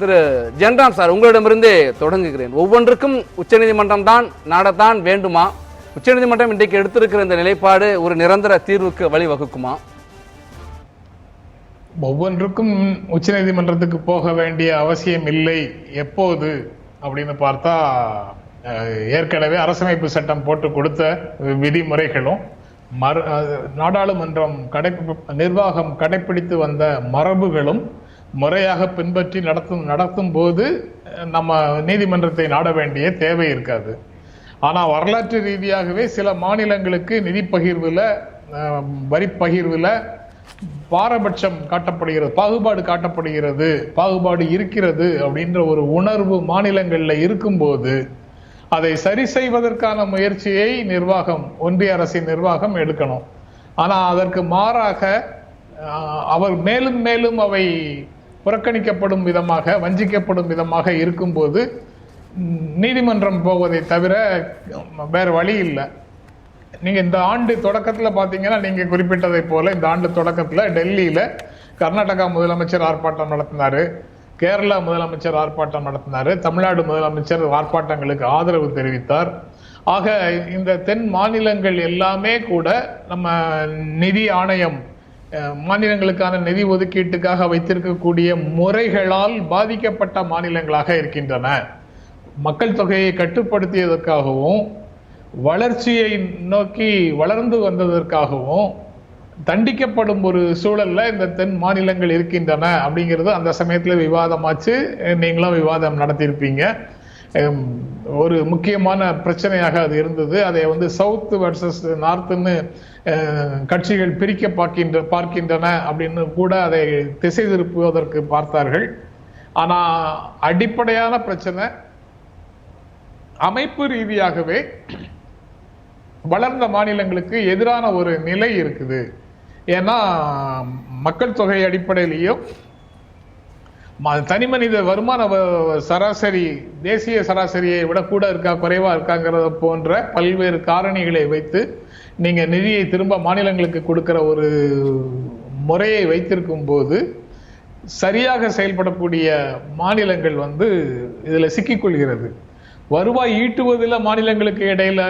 திரு Jenram sir உங்களிடமிருந்தே தொடங்குகிறேன். ஒவ்வொன்றுக்கும் உச்சநீதிமன்றம் தான் நாடத்தான் வேண்டுமா? உச்சநீதிமன்றம் இன்றைக்கு எடுத்திருக்கிற இந்த நிலைப்பாடு ஒரு நிரந்தர தீர்வுக்கு வழிவகுக்குமா? ஒவ்வொன்றுக்கும் உச்சநீதிமன்றத்துக்கு போக வேண்டிய அவசியம் இல்லை. எப்போது? அப்படின்னு பார்த்தா அஹ், ஏற்கனவே அரசமைப்பு சட்டம் போட்டு கொடுத்த விதிமுறைகளும் மறு நாடாளுமன்றம் கடை நிர்வாகம் கடைபிடித்து வந்த மரபுகளும் முறையாக பின்பற்றி நடத்தும் நடத்தும் போது நம்ம நீதிமன்றத்தை நாட வேண்டிய தேவை இருக்காது. ஆனால் வரலாற்று ரீதியாகவே சில மாநிலங்களுக்கு நிதி பகிர்வில் வரி பகிர்வில் பாரபட்சம் காட்டப்படுகிறது பாகுபாடு காட்டப்படுகிறது பாகுபாடு இருக்கிறது அப்படின்ற ஒரு உணர்வு மாநிலங்களில் இருக்கும்போது அதை சரி செய்வதற்கான முயற்சியை நிர்வாகம் ஒன்றிய அரசின் நிர்வாகம் எடுக்கணும். ஆனால் அதற்கு மாறாக அவர் மேலும் மேலும் அவை புறக்கணிக்கப்படும் விதமாக வஞ்சிக்கப்படும் விதமாக இருக்கும்போது நீதிமன்றம் போவதை தவிர வேறு வழி இல்லை. நீங்கள் இந்த ஆண்டு தொடக்கத்தில் பார்த்தீங்கன்னா நீங்கள் குறிப்பிட்டதை போல இந்த ஆண்டு தொடக்கத்தில் டெல்லியில் கர்நாடகா முதலமைச்சர் ஆர்ப்பாட்டம் நடத்தினார் கேரளா முதலமைச்சர் ஆர்ப்பாட்டம் நடத்தினார் தமிழ்நாடு முதலமைச்சர் ஆர்ப்பாட்டங்களுக்கு ஆதரவு தெரிவித்தார். ஆக இந்த தென் மாநிலங்கள் எல்லாமே கூட நம்ம நிதி ஆணையம் மாநிலங்களுக்கான நிதி ஒதுக்கீட்டுக்காக வைத்திருக்கக்கூடிய முறைகளால் பாதிக்கப்பட்ட மாநிலங்களாக இருக்கின்றன. மக்கள் தொகையை கட்டுப்படுத்தியதற்காகவும் வளர்ச்சியை நோக்கி வளர்ந்து வந்ததற்காகவும் தண்டிக்கப்படும் ஒரு சூழல்ல இந்த தென் மாநிலங்கள் இருக்கின்றன அப்படிங்கிறது அந்த சமயத்துல விவாதமாச்சு. நீங்களும் விவாதம் நடத்தியிருப்பீங்க. ஒரு முக்கியமான பிரச்சனையாக அது இருந்தது. அதை வந்து சவுத் வர்சஸ் நார்த்னு கட்சிகள் பிரிக்க பார்க்கின்ற பார்க்கின்றன அப்படின்னு கூட அதை திசை திருப்புவதற்கு பார்த்தார்கள். ஆனா அடிப்படையான பிரச்சனை அமைப்பு ரீதியாகவே வளர்ந்த மாநிலங்களுக்கு எதிரான ஒரு நிலை இருக்குது. ஏன்னா மக்கள் தொகை அடிப்படையிலையும் தனி மனித வருமான சராசரி தேசிய சராசரியை விட கூட இருக்கா குறைவா இருக்காங்கிறத போன்ற பல்வேறு காரணிகளை வைத்து நீங்க நிதியை திரும்ப மாநிலங்களுக்கு கொடுக்கிற ஒரு முறையை வைத்திருக்கும் போது சரியாக செயல்படக்கூடிய மாநிலங்கள் வந்து இதுல சிக்கிக்கொள்கிறது வருவாய் ஈட்டுவதில் மாநிலங்களுக்கு இடையில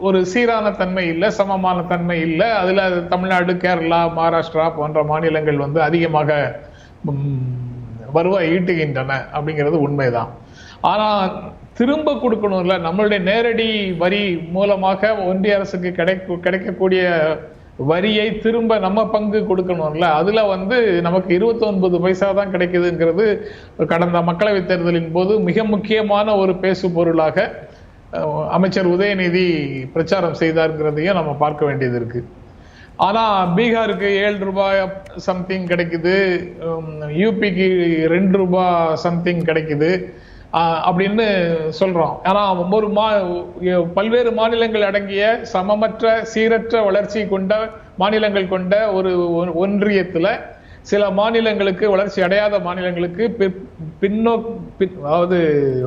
ஒரு சீரான தன்மை இல்லை சமமான தன்மை இல்லை. அதுல தமிழ்நாடு கேரளா மகாராஷ்டிரா போன்ற மாநிலங்கள் வந்து அதிகமாக வருவாய் ஈட்டுகின்றன அப்படிங்கிறது உண்மைதான். ஆனா திரும்ப கொடுக்கணும்ல நம்மளுடைய நேரடி வரி மூலமாக ஒன்றிய அரசுக்கு கிடைக்க கிடைக்கக்கூடிய வரியை திரும்ப நம்ம பங்கு கொடுக்கணும்ல அதுல வந்து நமக்கு 29 பைசா தான் கிடைக்குதுங்கிறது கடந்த மக்களவைத் தேர்தலின் போது மிக முக்கியமான ஒரு பேசு பொருளாக அமைச்சர் உதயநிதி பிரச்சாரம் செய்தார்ங்கிறதையும் நம்ம பார்க்க வேண்டியது இருக்கு. ஆனா பீகாருக்கு ஏழு ரூபாய் சம்திங் கிடைக்குது. யூபிக்கு ரெண்டு ரூபாய் சம்திங் கிடைக்குது. அப்படின்னு சொல்றோம். ஆனால் ஒரு மா பல்வேறு மாநிலங்கள் அடங்கிய சமமற்ற சீரற்ற வளர்ச்சி கொண்ட மாநிலங்கள் கொண்ட ஒரு ஒ- ஒன்றியத்துல சில மாநிலங்களுக்கு வளர்ச்சி அடையாத மாநிலங்களுக்கு பி- பின்னோ பின்- அதாவது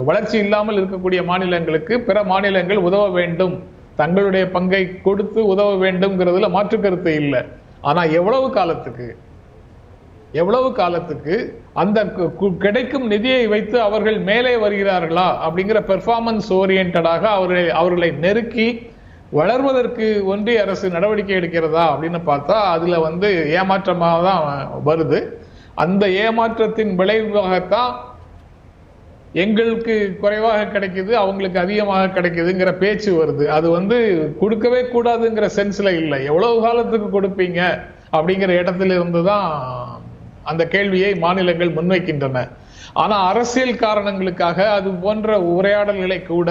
வளர்ச்சி இல்லாமல் இருக்கக்கூடிய மாநிலங்களுக்கு பிற மாநிலங்கள் உதவ வேண்டும். தங்களுடைய பங்கை கொடுத்து உதவ வேண்டும்ங்கிறதுல மாற்று கருத்து இல்லை. ஆனா எவ்வளவு காலத்துக்கு எவ்வளவு காலத்துக்கு அந்த கு- கு- கிடைக்கும் நிதியை வைத்து அவர்கள் மேலே வருகிறார்களா அப்படிங்கிற பெர்ஃபார்மன்ஸ் ஓரியன்டாக அவர்களை அவர்களை நெருக்கி வளர்வதற்கு ஒன்றிய அரசு நடவடிக்கை எடுக்கிறதா அப்படின்னு பார்த்தா அதுல வந்து ஏமாற்றமாக தான் வருது. அந்த ஏமாற்றத்தின் விளைவாகத்தான் எங்களுக்கு குறைவாக கிடைக்குது அவங்களுக்கு அதிகமாக கிடைக்குதுங்கிற பேச்சு வருது. அது வந்து கொடுக்கவே கூடாதுங்கிற சென்ஸ்ல இல்லை. எவ்வளவு காலத்துக்கு கொடுப்பீங்க அப்படிங்கிற இடத்துல இருந்து தான் அந்த கேள்வியை மாநிலங்கள் முன்வைக்கின்றன. ஆனா அரசியல் காரணங்களுக்காக அது போன்ற உரையாடல்களை கூட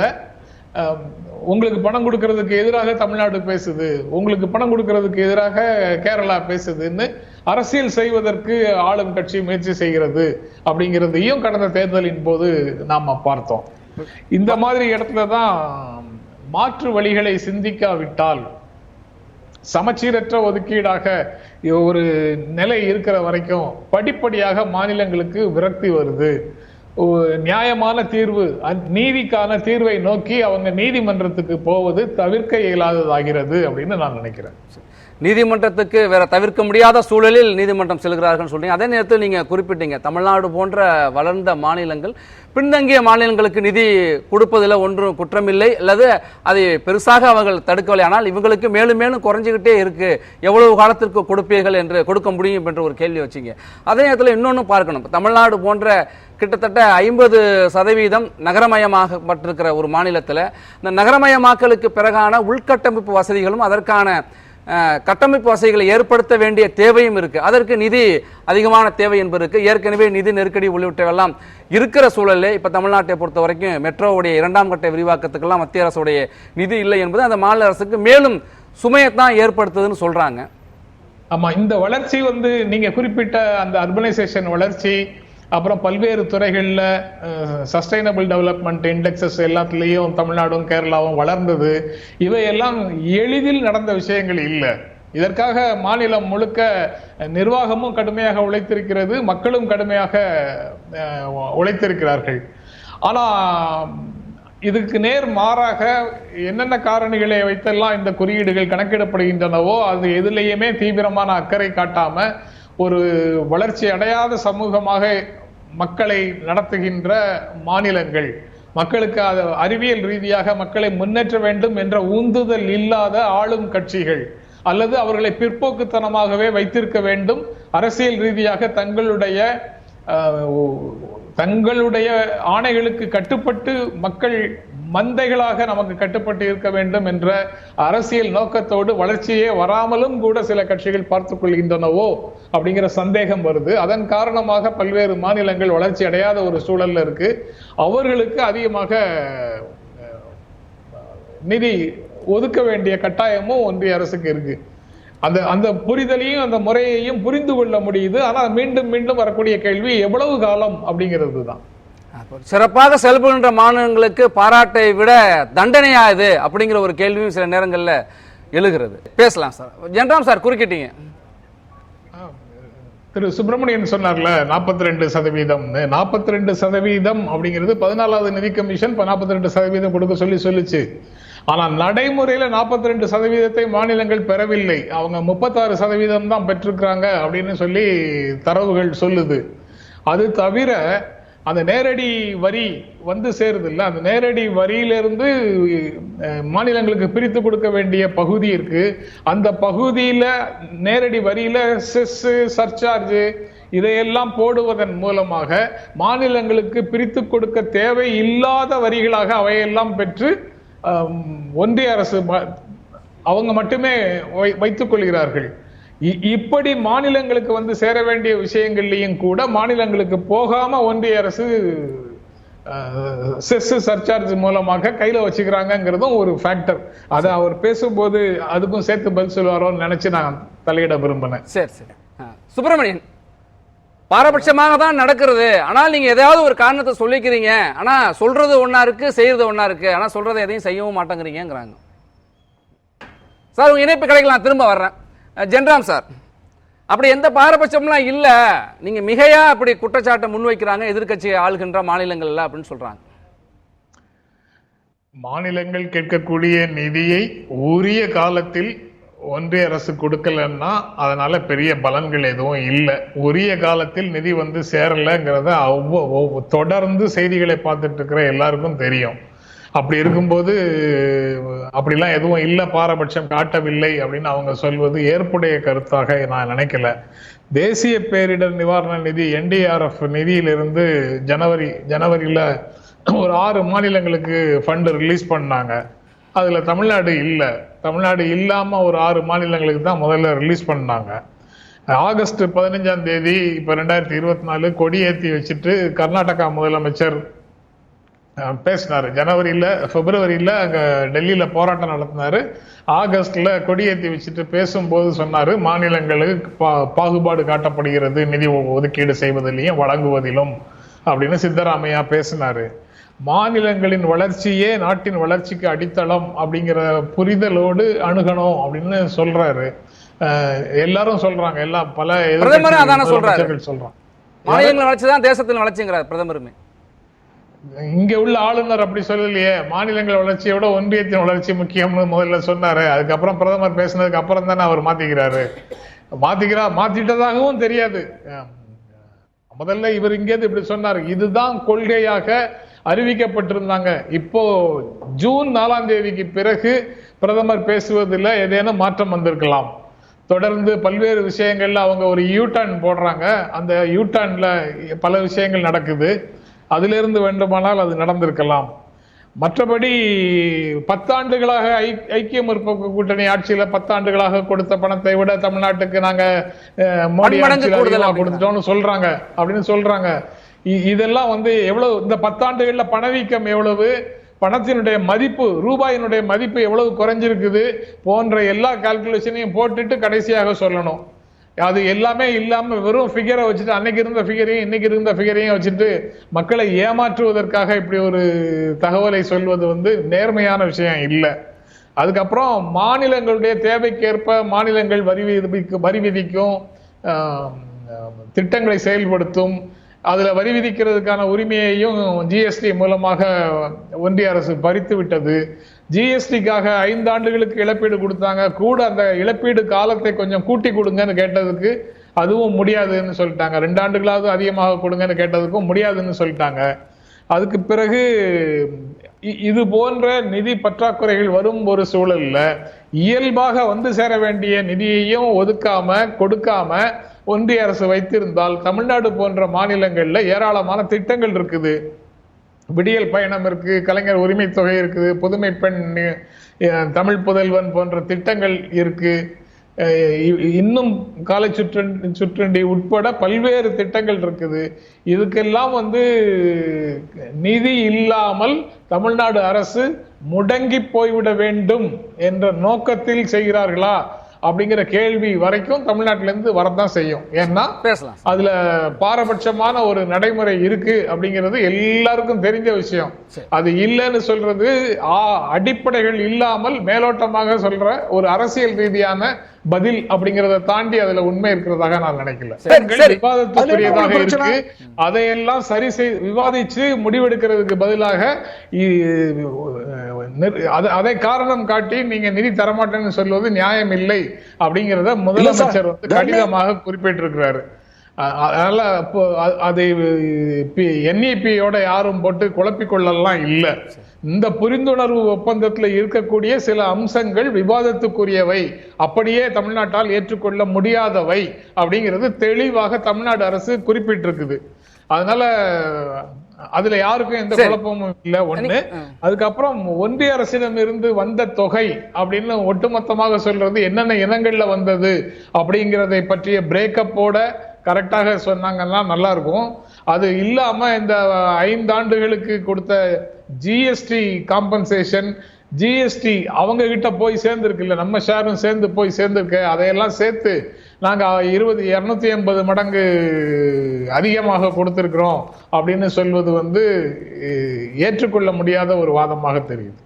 உங்களுக்கு பணம் கொடுக்கறதுக்கு எதிராக தமிழ்நாடு பேசுது உங்களுக்கு பணம் கொடுக்கறதுக்கு எதிராக கேரளா பேசுதுன்னு அரசியல் செய்வதற்கு ஆளும் கட்சி முயற்சி செய்கிறது அப்படிங்கிறதையும் கடந்த தேர்தலின் போது நாம பார்த்தோம். இந்த மாதிரி இடத்துல தான் மாற்று வழிகளை சிந்திக்காவிட்டால் சமச்சீரற்ற ஒதுக்கீடாக ஒரு நிலை இருக்கிற வரைக்கும் படிப்படியாக மாநிலங்களுக்கு விரக்தி வருது. நியாயமான தீர்வு அந்- நீதிக்கான தீர்வை நோக்கி அவங்க நீதிமன்றத்துக்கு போவது தவிர்க்க இயலாததாகிறது அப்படின்னு நான் நினைக்கிறேன். நீதிமன்றத்துக்கு வேற தவிர்க்க முடியாத சூழலில் நீதிமன்றம் செல்கிறார்கள் சொல்றீங்க. அதே நேரத்தில் நீங்க குறிப்பிட்டீங்க தமிழ்நாடு போன்ற வளர்ந்த மாநிலங்கள் பின்தங்கிய மாநிலங்களுக்கு நிதி கொடுப்பதில் ஒன்றும் குற்றமில்லை அல்லது அதை பெருசாக அவர்கள் தடுக்கவில்லை. ஆனால் இவங்களுக்கு மேலும் மேலும் குறைஞ்சிக்கிட்டே இருக்கு. எவ்வளவு காலத்திற்கு கொடுப்பீர்கள் என்று கொடுக்க முடியும் என்ற ஒரு கேள்வி வச்சீங்க. அதே நேரத்தில் இன்னொன்று பார்க்கணும். தமிழ்நாடு போன்ற கிட்டத்தட்ட ஐம்பது சதவீதம் நகரமயமாகப்பட்டிருக்கிற ஒரு மாநிலத்தில் இந்த நகரமயமாக்கலுக்கு பிறகான உள்கட்டமைப்பு வசதிகளும் அதற்கான கட்டமைப்பு வசதிகளை ஏற்படுத்த வேண்டிய தேவையும் இருக்கு. அதற்கு நிதி அதிகமான தேவை என்பது இருக்கு. ஏற்கனவே நிதி நெருக்கடி உள்ளிட்டவெல்லாம் இருக்கிற சூழலில் இப்போ தமிழ்நாட்டை பொறுத்த வரைக்கும் மெட்ரோவுடைய இரண்டாம் கட்ட விரிவாக்கத்துக்கெல்லாம் மத்திய அரசுடைய நிதி இல்லை என்பது அந்த மாநில அரசுக்கு மேலும் சுமையைத்தான் ஏற்படுத்துதுன்னு சொல்றாங்க. ஆமா இந்த வளர்ச்சி வந்து நீங்க குறிப்பிட்ட அந்த அர்பனைசேஷன் வளர்ச்சி அப்புறம் பல்வேறு துறைகளில் சஸ்டைனபிள் டெவலப்மெண்ட் இண்டெக்ஸஸ் எல்லாத்துலேயும் தமிழ்நாடும் கேரளாவும் வளர்ந்தது. இவையெல்லாம் எளிதில் நடந்த விஷயங்கள் இல்லை. இதற்காக மாநிலம் முழுக்க நிர்வாகமும் கடுமையாக உழைத்திருக்கிறது மக்களும் கடுமையாக உழைத்திருக்கிறார்கள். ஆனால் இதுக்கு நேர் மாறாக என்னென்ன காரணிகளை வைத்தெல்லாம் இந்த குறியீடுகள் கணக்கிடப்படுகின்றனவோ அது எதுலேயுமே தீவிரமான அக்கறை காட்டாமல் ஒரு வளர்ச்சி அடையாத சமூகமாக மக்களை நடத்துகின்ற மாநிலங்கள். மக்களுக்கு அது அறிவியல் ரீதியாக மக்களை முன்னேற்ற வேண்டும் என்ற உந்துதல் இல்லாத ஆளும் கட்சிகள். அல்லது அவர்களை பிற்போக்குத்தனமாகவே வைத்திருக்க வேண்டும். அரசியல் ரீதியாக தங்களுடைய தங்களுடைய ஆணைகளுக்கு கட்டுப்பட்டு மக்கள் மந்தைகளாக நமக்கு கட்டுப்பட்டு இருக்க வேண்டும் என்ற அரசியல் நோக்கத்தோடு வளர்ச்சியே வராமலும் கூட சில கட்சிகள் பார்த்துக் கொள்கின்றனவோ அப்படிங்கிற சந்தேகம் வருது. அதன் காரணமாக பல்வேறு மாநிலங்கள் வளர்ச்சி அடையாத ஒரு சூழல்ல இருக்கு. அவர்களுக்கு அதிகமாக நிதி ஒதுக்க வேண்டிய கட்டாயமும் ஒன்றிய அரசுக்கு இருக்கு. அந்த அந்த புரிதலையும் அந்த முறையையும் புரிந்து கொள்ள முடியுது. ஆனா மீண்டும் மீண்டும் வரக்கூடிய கேள்வி எவ்வளவு காலம் அப்படிங்கிறது தான் சிறப்பாக செயல்படுகின்ற மாநிலங்களுக்கு பாராட்டை விட தண்டனையா இது அப்படிங்கிற ஒரு கேள்வியும் சில நேரங்களில் எழுகிறது. பேசலாம் சார். ஜென்ராம் சார் குறுக்கிட்டீங்க. திரு சுப்பிரமணியன் சொன்னார்ல 42% ரெண்டு சதவீதம். நாற்பத்தி ரெண்டு சதவீதம் அப்படிங்கிறது பதினாலாவது நிதி கமிஷன் நாற்பத்தி ரெண்டு சதவீதம் கொடுக்க சொல்லி சொல்லுச்சு. ஆனா நடைமுறையில 42% ரெண்டு சதவீதத்தை மாநிலங்கள் பெறவில்லை. அவங்க முப்பத்தாறு சதவீதம் தான் பெற்றிருக்கிறாங்க அப்படின்னு சொல்லி தரவுகள் சொல்லுது. அது தவிர அந்த நேரடி வரி வந்து சேருது இல்லை அந்த நேரடி வரியிலிருந்து மாநிலங்களுக்கு பிரித்து கொடுக்க வேண்டிய பகுதி இருக்கு. அந்த பகுதியில் நேரடி வரியில செஸ் சர்சார்ஜ் இதையெல்லாம் போடுவதன் மூலமாக மாநிலங்களுக்கு பிரித்து கொடுக்க தேவை இல்லாத வரிகளாக அவையெல்லாம் பெற்று ஒன்றிய அரசு அவங்க மட்டுமே வை- வைத்துக் கொள்கிறார்கள். இப்படி மாநிலங்களுக்கு வந்து சேர வேண்டிய விஷயங்கள்லையும் கூட மாநிலங்களுக்கு போகாம ஒன்றிய அரசு செஸ் சர்சார்ஜ் மூலமாக கையில வச்சுக்கிறாங்கங்கிறதும் ஒரு ஃபேக்டர் அதை அவர் பேசும்போது அதுக்கும் சேர்த்து பதில் சொல்லுவாரோன்னு நினைச்சு நான் தலையிட விரும்பினேன். சரி சரி. ஆ. சுப்பிரமணியன் பாரபட்சமாக தான் நடக்கிறது. ஆனால் நீங்க ஏதாவது ஒரு காரணத்தை சொல்லிக்கிறீங்க. ஆனா சொல்றது ஒன்னா இருக்கு செய்யறது ஒன்னா இருக்கு. ஆனா சொல்றதை எதையும் செய்யவும் மாட்டேங்கிறீங்கிறாங்க சார் உங்க இணைப்பு கிடைக்கலாம் திரும்ப வர்றேன். ஜென்ராம் சார் அப்படி எந்த பாரபட்சம்லாம் இல்ல. நீங்க மிகையா அப்படி குற்றச்சாட்டை முன்வைக்கிறாங்க எதிர்க்கட்சி ஆளுகின்ற மாநிலங்கள்ல அப்படின்னு சொல்றாங்க. மாநிலங்கள் கேட்கக்கூடிய நிதியை உரிய காலத்தில் ஒன்றிய அரசு கொடுக்கலன்னா அதனால பெரிய பலன்கள் எதுவும் இல்லை. உரிய காலத்தில் நிதி வந்து சேரலைங்கிறத அவ்வ- தொடர்ந்து செய்திகளை பார்த்துட்டு இருக்கிற எல்லாருக்கும் தெரியும். அப்படி இருக்கும்போது அப்படிலாம் எதுவும் இல்லை பாரபட்சம் காட்டவில்லை அப்படின்னு அவங்க சொல்வது ஏற்புடைய கருத்தாக நான் நினைக்கல. தேசிய பேரிடர் நிவாரண நிதி என்டிஆர்எஃப் நிதியிலிருந்து ஜனவரி ஜனவரியில் ஒரு ஆறு மாநிலங்களுக்கு ஃபண்டு ரிலீஸ் பண்ணாங்க. அதில் தமிழ்நாடு இல்லை. தமிழ்நாடு இல்லாமல் ஒரு ஆறு மாநிலங்களுக்கு தான் முதல்ல ரிலீஸ் பண்ணாங்க. ஆகஸ்ட் பதினஞ்சாம் தேதி இப்போ ரெண்டாயிரத்தி இருபத்தி நாலு கொடி ஏற்றி வச்சுட்டு கர்நாடகா முதலமைச்சர் பேசினாரு. ஜனவரியில பிப்ரவரியில அங்க டெல்லியில போராட்டம் நடத்தினாரு. ஆகஸ்ட்ல கொடியேத்தி வச்சுட்டு பேசும்போது சொன்னாரு மாநிலங்களுக்கு பா- பாகுபாடு காட்டப்படுகிறது நிதி ஒதுக்கீடு செய்வதிலையும் வழங்குவதிலும் அப்படின்னு சித்தராமையா பேசினாரு. மாநிலங்களின் வளர்ச்சியே நாட்டின் வளர்ச்சிக்கு அடித்தளம் அப்படிங்கிற புரிதலோடு அணுகணும் அப்படின்னு சொல்றாரு. எல்லாரும் சொல்றாங்க. எல்லாம் பல சொல்றாங்க. மாநிலங்கள் வளர்ச்சி தான் தேசத்தின் வளர்ச்சிங்கிறார் பிரதமருமே. இங்க உள்ள ஆளுநர் அப்படி சொல்லலையே. மாநிலங்கள் வளர்ச்சியை விட ஒன்றியத்தின் வளர்ச்சி முக்கியம்னு முதல்ல சொன்னாரு. அதுக்கப்புறம் பிரதமர் பேசினதுக்கு அப்புறம் தானே அவர் மாத்திக்கிறாரு. மாத்திக்கிறா மாத்திட்டதாகவும் தெரியாது. முதல்ல இவர் இங்கேருந்து இப்படி சொன்னார். இதுதான் கொள்கையாக அறிவிக்கப்பட்டிருந்தாங்க. இப்போ ஜூன் நாலாம் தேதிக்கு பிறகு பிரதமர் பேசுவதில் ஏதேனும் மாற்றம் வந்திருக்கலாம். தொடர்ந்து பல்வேறு விஷயங்கள்ல அவங்க ஒரு யூட்டர்ன் போடுறாங்க. அந்த யூட்டர்ன்ல பல விஷயங்கள் நடக்குது. அதிலிருந்து வேண்டுமானால் அது நடந்திருக்கலாம். மற்றபடி பத்தாண்டுகளாக ஐ- ஐக்கிய முற்போக்கு கூட்டணி ஆட்சியில பத்தாண்டுகளாக கொடுத்த பணத்தை விட தமிழ்நாட்டுக்கு நாங்க மோடி. கொடுத்துட்டோம்னு சொல்றாங்க. அப்படின்னு சொல்றாங்க. இதெல்லாம் வந்து எவ்வளவு இந்த பத்தாண்டுகள்ல பணவீக்கம் எவ்வளவு பணத்தினுடைய மதிப்பு ரூபாயினுடைய மதிப்பு எவ்வளவு குறைஞ்சிருக்குது போன்ற எல்லா கால்குலேஷனையும் போட்டுட்டு கடைசியாக சொல்லணும். அது எல்லாமே இல்லாமல் வெறும் ஃபிகரை வச்சுட்டு அன்னைக்கு இருந்த ஃபிகரையும் இன்னைக்கு இருந்த ஃபிகரையும் வச்சுட்டு மக்களை ஏமாற்றுவதற்காக இப்படி ஒரு தகவலை சொல்வது வந்து நேர்மையான விஷயம் இல்லை. அதுக்கப்புறம் மாநிலங்களுடைய தேவைக்கேற்ப மாநிலங்கள் வரி விதிக்கும் வரி விதிக்கும் திட்டங்களை செயல்படுத்தும் அதில் வரி விதிக்கிறதுக்கான உரிமையையும் ஜிஎஸ்டி மூலமாக ஒன்றிய அரசு பறித்து விட்டது. ஜிஎஸ்டிக்காக ஐந்து ஆண்டுகளுக்கு இழப்பீடு கொடுத்தாங்க. கூட அந்த இழப்பீடு காலத்தை கொஞ்சம் கூட்டி கொடுங்கன்னு கேட்டதுக்கு அதுவும் முடியாதுன்னு சொல்லிட்டாங்க. ரெண்டு ஆண்டுகளாவது அதிகமாக கொடுங்கன்னு கேட்டதுக்கும் முடியாதுன்னு சொல்லிட்டாங்க. அதுக்கு பிறகு இது போன்ற நிதி பற்றாக்குறைகள் வரும் ஒரு சூழல்ல இயல்பாக வந்து சேர வேண்டிய நிதியையும் ஒதுக்காம கொடுக்காம ஒன்றிய அரசு வைத்திருந்தால் தமிழ்நாடு போன்ற மாநிலங்கள்ல ஏராளமான திட்டங்கள் இருக்குது. விடியல் பயணம் இருக்கு கலைஞர் உரிமை தொகை இருக்குது புதுமை பெண் தமிழ் புதல்வன் போன்ற திட்டங்கள் இருக்கு. இ- இன்னும் காலை சுற்று சுற்றண்டி உட்பட பல்வேறு திட்டங்கள் இருக்குது. இதுக்கெல்லாம் வந்து நிதி இல்லாமல் தமிழ்நாடு அரசு முடங்கி போய்விட வேண்டும் என்ற நோக்கத்தில் செய்கிறார்களா? அப்படிங்கிற கேள்வி வரைக்கும் தமிழ்நாட்டில இருந்து வரத்தான் செய்யும். ஏன்னா பேசலாம். அதுல பாரபட்சமான ஒரு நடைமுறை இருக்கு அப்படிங்கிறது எல்லாருக்கும் தெரிஞ்ச விஷயம். அது இல்லைன்னு சொல்றது அடிப்படைகள் இல்லாமல் மேலோட்டமாக சொல்ற ஒரு அரசியல் ரீதியான பதில் அப்படிங்கறத தாண்டி அதுல உண்மை இருக்கிறதாக நான் நினைக்கல. விவாதத்துக்குரியதாக இருக்கு. அதையெல்லாம் சரி செய் விவாதிச்சு முடிவெடுக்கிறதுக்கு பதிலாக அதை- காரணம் காட்டி நீங்க நிதி தரமாட்டேன்னு சொல்வது நியாயம் இல்லை அப்படிங்கறத முதலமைச்சர் வந்து கடிதமாக குறிப்பிட்டிருக்கிறாரு. அதனால இப்போ அதை என்இபியோட யாரும் போட்டு குழப்பிக் கொள்ளலாம் இல்ல. இந்த புரிந்துணர்வு ஒப்பந்தத்துல இருக்கக்கூடிய சில அம்சங்கள் விவாதத்துக்குரியவை. அப்படியே தமிழ்நாட்டால் ஏற்றுக்கொள்ள முடியாதவை அப்படிங்கிறது தெளிவாக தமிழ்நாடு அரசு குறிப்பிட்டிருக்குது. அதனால அதுல யாருக்கும் எந்த. குழப்பமும் இல்ல. ஒண்ணு அதுக்கப்புறம் ஒன்றிய அரசிடம் இருந்து வந்த தொகை அப்படின்னு ஒட்டுமொத்தமாக சொல்றது என்னென்ன இனங்கள்ல வந்தது அப்படிங்கிறதை பற்றிய பிரேக்கப்போட கரெக்டாக சொன்னாங்கன்னா நல்லா இருக்கும் அது இல்லாமல் இந்த ஐந்து ஆண்டுகளுக்கு கொடுத்த ஜிஎஸ்டி காம்பன்சேஷன் ஜிஎஸ்டி அவங்க கிட்ட போய் சேர்ந்துருக்குல்ல நம்ம ஷேரும் சேர்ந்து போய் சேர்ந்துருக்கு அதையெல்லாம் சேர்த்து நாங்கள் இருபது இரநூத்தி எண்பது மடங்கு அதிகமாக கொடுத்துருக்குறோம் அப்படின்னு சொல்வது வந்து ஏற்றுக்கொள்ள முடியாத ஒரு வாதமாக தெரியுது.